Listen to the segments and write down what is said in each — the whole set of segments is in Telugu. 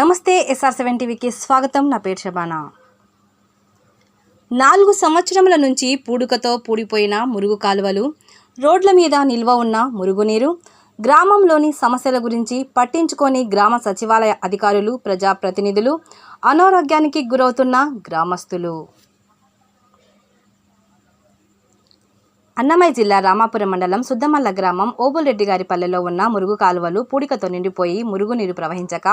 నమస్తే ఎస్ఆర్ సెవెన్ టీవీకి స్వాగతం. నా పేరు శబానా. నాలుగు సంవత్సరముల నుంచి పూడుకతో పూడిపోయిన మురుగు కాలువలు రోడ్ల మీద నిల్వ ఉన్న మురుగునీరు గ్రామంలోని సమస్యల గురించి పట్టించుకొని గ్రామ సచివాలయ అధికారులు ప్రజాప్రతినిధులు అనారోగ్యానికి గురవుతున్న గ్రామస్తులు. అన్నమయ్య జిల్లా రామాపురం మండలం సుద్దమల్ల గ్రామం ఓబులరెడ్డి గారి పల్లెలో ఉన్న మురుగు కాలువలు పూడికతో నిండిపోయి మురుగునీరు ప్రవహించక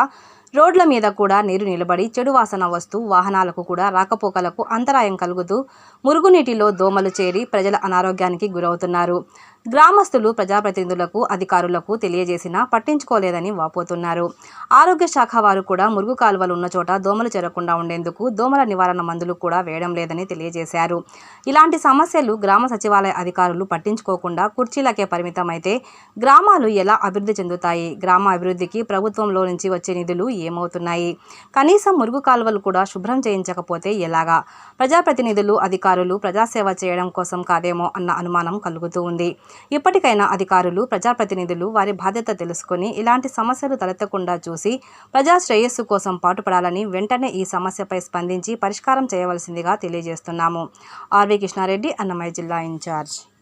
రోడ్ల మీద కూడా నీరు నిలబడి చెడు వాసన వస్తూ వాహనాలకు కూడా రాకపోకలకు అంతరాయం కలుగుతూ మురుగునీటిలో దోమలు చేరి ప్రజల అనారోగ్యానికి గురవుతున్నారు. గ్రామస్తులు ప్రజాప్రతినిధులకు అధికారులకు తెలియజేసినా పట్టించుకోలేదని వాపోతున్నారు. ఆరోగ్య శాఖ వారు కూడా మురుగు కాలువలు ఉన్న చోట దోమలు చేరకుండా ఉండేందుకు దోమల నివారణ మందులు కూడా వేయడం లేదని తెలియజేశారు. ఇలాంటి సమస్యలు గ్రామ సచివాలయ అధికారులు పట్టించుకోకుండా కుర్చీలకే పరిమితమైతే గ్రామాలు ఎలా అభివృద్ధి చెందుతాయి? గ్రామ అభివృద్ధికి ప్రభుత్వంలో నుంచి వచ్చే నిధులు ఏమవుతున్నాయి? కనీసం మురుగు కాలువలు కూడా శుభ్రం చేయించకపోతే ఎలాగా? ప్రజాప్రతినిధులు అధికారులు ప్రజాసేవ చేయడం కోసం కాదేమో అన్న అనుమానం కలుగుతూ ఉంది. ఇప్పటికైనా అధికారులు ప్రజాప్రతినిధులు వారి బాధ్యత తెలుసుకుని ఇలాంటి సమస్యలు తలెత్తకుండా చూసి ప్రజా శ్రేయస్సు కోసం పాటుపడాలని వెంటనే ఈ సమస్యపై స్పందించి పరిష్కారం చేయవలసిందిగా తెలియజేస్తున్నాము. ఆర్వి కృష్ణారెడ్డి అన్నమయ్య జిల్లా ఇన్ఛార్జ్.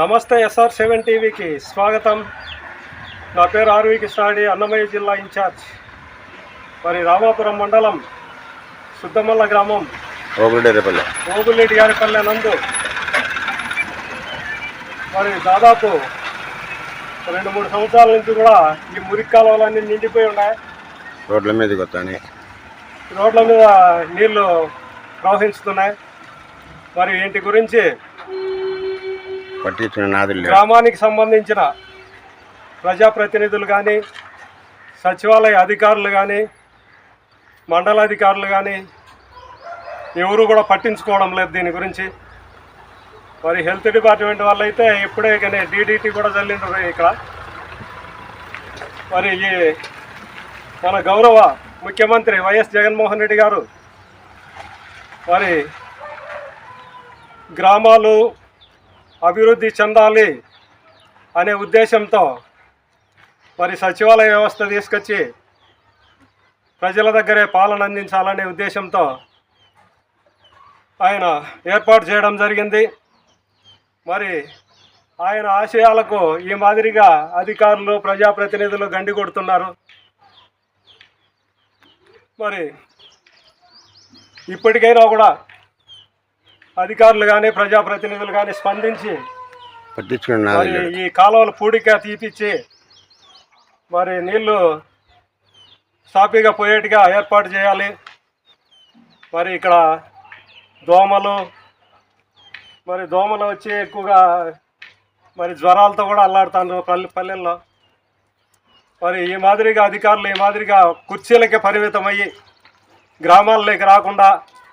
నమస్తే ఎస్ఆర్ సెవెన్ టీవీకి స్వాగతం. నా పేరు ఆర్వి కృష్ణాడి అన్నమయ్య జిల్లా ఇన్ఛార్జ్. మరి రామాపురం మండలం సుద్దమల్ల గ్రామం ఓగులేపల్లె ఓబుల్లెడ్డి గారి పల్లె నందు మరి దాదాపు రెండు మూడు సంవత్సరాల నుంచి కూడా ఈ మురికి కాలువలన్నీ నిండిపోయి ఉన్నాయి. రోడ్ల మీదకి వస్తాని రోడ్ల మీద నీళ్ళు ప్రవహిస్తున్నాయి. మరి వీటి గురించి పట్టించిన నాదులు గ్రామానికి సంబంధించిన ప్రజాప్రతినిధులు కానీ సచివాలయ అధికారులు కానీ మండలాధికారులు కానీ ఎవరు కూడా పట్టించుకోవడం లేదు దీని గురించి. మరి హెల్త్ డిపార్ట్మెంట్ వాళ్ళు అయితే ఇప్పుడే కానీ డీడీటీ కూడా చల్లిండ్రు ఇక్కడ. మరి ఈ మన గౌరవ ముఖ్యమంత్రి వైఎస్ జగన్మోహన్ రెడ్డి గారు మరి గ్రామాలు అభివృద్ధి చెందాలి అనే ఉద్దేశంతో మరి సచివాలయ వ్యవస్థ తీసుకొచ్చి ప్రజల దగ్గరే పాలన అందించాలనే ఉద్దేశంతో ఆయన ఏర్పాటు చేయడం జరిగింది. మరి ఆయన ఆశయాలకు ఈ మాదిరిగా అధికారులు ప్రజాప్రతినిధులు గండి కొడుతున్నారు. మరి ఇప్పటికైనా కూడా అధికారులు కానీ ప్రజాప్రతినిధులు కానీ స్పందించి మరి ఈ కాలువలు పూడిక తీపిచ్చి మరి నీళ్ళు సాఫీగా పోయేట్టుగా ఏర్పాటు చేయాలి. మరి ఇక్కడ దోమలు మరి దోమలు వచ్చి ఎక్కువగా మరి జ్వరాలతో కూడా అల్లాడుతారు పల్లె పల్లెల్లో. మరి ఈ మాదిరిగా అధికారులు ఈ మాదిరిగా కుర్చీలకే పరిమితమయ్యి గ్రామాల్లోకి రాకుండా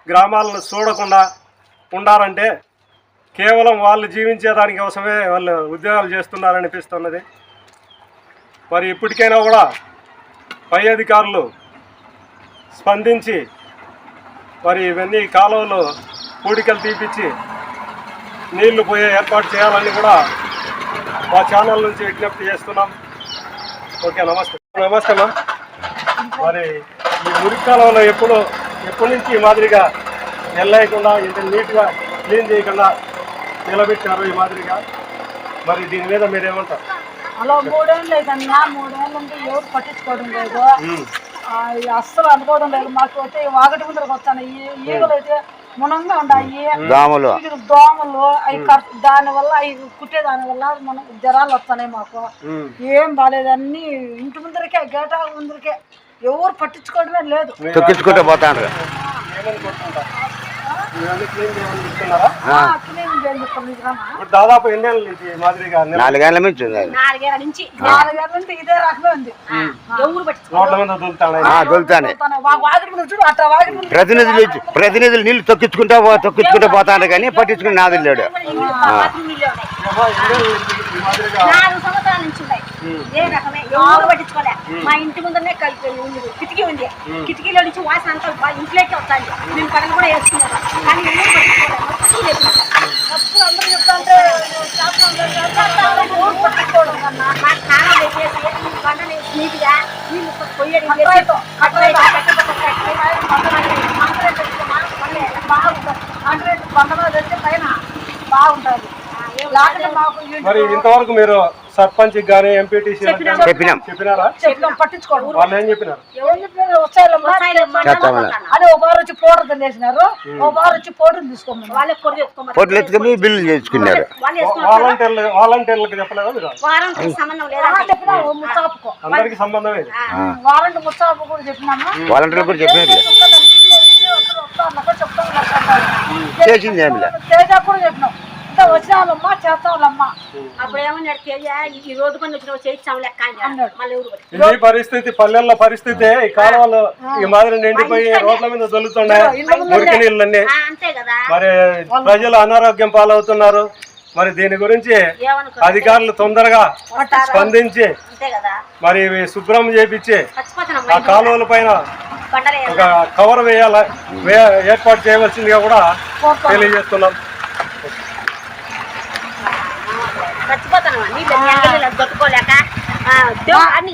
గ్రామాలను చూడకుండా ఉండాలంటే కేవలం వాళ్ళు జీవించేదానికి కోసమే వాళ్ళు ఉద్యోగాలు చేస్తున్నారనిపిస్తున్నది. మరి ఇప్పటికైనా కూడా పై అధికారులు స్పందించి మరి ఇవన్నీ కాలువలు పూడికలు తీపిచ్చి నీళ్ళు పోయే ఏర్పాటు చేయాలని కూడా మా ఛానల్ నుంచి విజ్ఞప్తి చేస్తున్నాం. ఓకే నమస్తే. నమస్తే మరి ఈ మురికి కాలంలో ఎప్పుడు ఎప్పటి నుంచి మాదిరిగా నెల్లేయకుండా ఇంత నీట్గా క్లీన్ చేయకుండా నిలబెట్టారు ఈ మాదిరిగా. మరి దీని మీద మీరేమంటారు? అలా మూడేళ్ళు లేదన్నా మూడేళ్ళ నుండి ఎవరు పట్టించుకోవడం లేదు. అస్సలు అనుకోవడం లేదు. మాకు అయితే వాగటి ముందరకు వస్తాను. ఈ ఈగలు అయితే మునంగా ఉన్నాయి దోమలు. దోమలు అవి దాని వల్ల అవి కుట్టే దాని వల్ల మనం జ్వరాలు వస్తున్నాయి మాకు. ఏం బాగాలేదు అన్ని ఇంటి ముందరికే గేట ముందరికే. ఎవరు పట్టించుకోవడమే లేదు. తొక్కించుకుంటూ దాదాపు ఎన్నేళ్ళ నుంచి మాదిరిగా నాలుగేళ్ళ నుంచి ప్రతినిధులు వచ్చి- ప్రతినిధులు నీళ్ళు తొక్కించుకుంటా తొక్కించుకుంటా పోతాడు కానీ పట్టించుకుని నాదులు లేడు. బాత్రూమ్ నీళ్ళు ఉన్నాయి ఈ మాదిరిగా నాలుగు సంవత్సరాల నుంచి ఏ రకమే ఎవరు పట్టించుకోలే మా ఇంటి ముందరనే కలిపి ఉంది కిటికీ ఉంది కిటికీలో నుంచి వాసన అంతా ఇంట్లోకి వస్తాయి మేము పనులు కూడా వేసుకున్నాం కానీ ఎవరు పట్టించుకోలేదు మొత్తం లేకుండా. అప్పుడు అందరూ చెప్తా అంటే కన్నా నీట్గా నీళ్ళు పొయ్యడి. బాగుంటుంది అంటే పైన బాగుంటుంది ఇంతవరకు మీరు సర్పంచ్ గానీ ఎంపీటీసీ చెప్పినాం. చెప్పినారా? వాళ్ళు ఏం ఒక బారు వచ్చి పౌడర్ తినేసినారు ఒక బారు వచ్చి పౌడర్ తీసుకోమన్నారు వాళ్ళే కొడుకు ఎత్తుకోమని పొట్లు ఎత్తుకుని బిల్లు చేసుకున్నారు. వాలంటీర్లు వాలంటీర్లకు చెప్పలేదా మీరు? వారం సంబంధం కూడా చెప్పినాము? వాలంటీర్లు కూడా చెప్పినారు చేసింది ఏమి. తేజ కూడా చెప్పినాం. ఇంకా వచ్చిన వాళ్ళమ్మా ఈ రోడ్డు పని వచ్చిన చేయించాం లెక్క. ఇది పరిస్థితి పల్లెల్లో పరిస్థితి ఈ కాలువలు ఈ మాదిరి నిండిపోయి రోడ్ల మీద దొల్లుతున్నాయి మురికి నీళ్ళన్నీ ఆ, అంతే కదా. మరి ప్రజలు అనారోగ్యం పాలవుతున్నారు. మరి దీని గురించి అధికారులు తొందరగా స్పందించి అంతే కదా. మరి ఇవి శుభ్రం చేపించి ఆ కాలువల పైన ఒక కవర్ వేయాల? వే- ఏర్పాటు చేయవలసిందిగా కూడా తెలియజేస్తున్నాం. చచ్చిపోతున్నాం నీళ్ళు నీళ్ళు దొట్టుకోలేక ఆ, దేవుడు అన్ని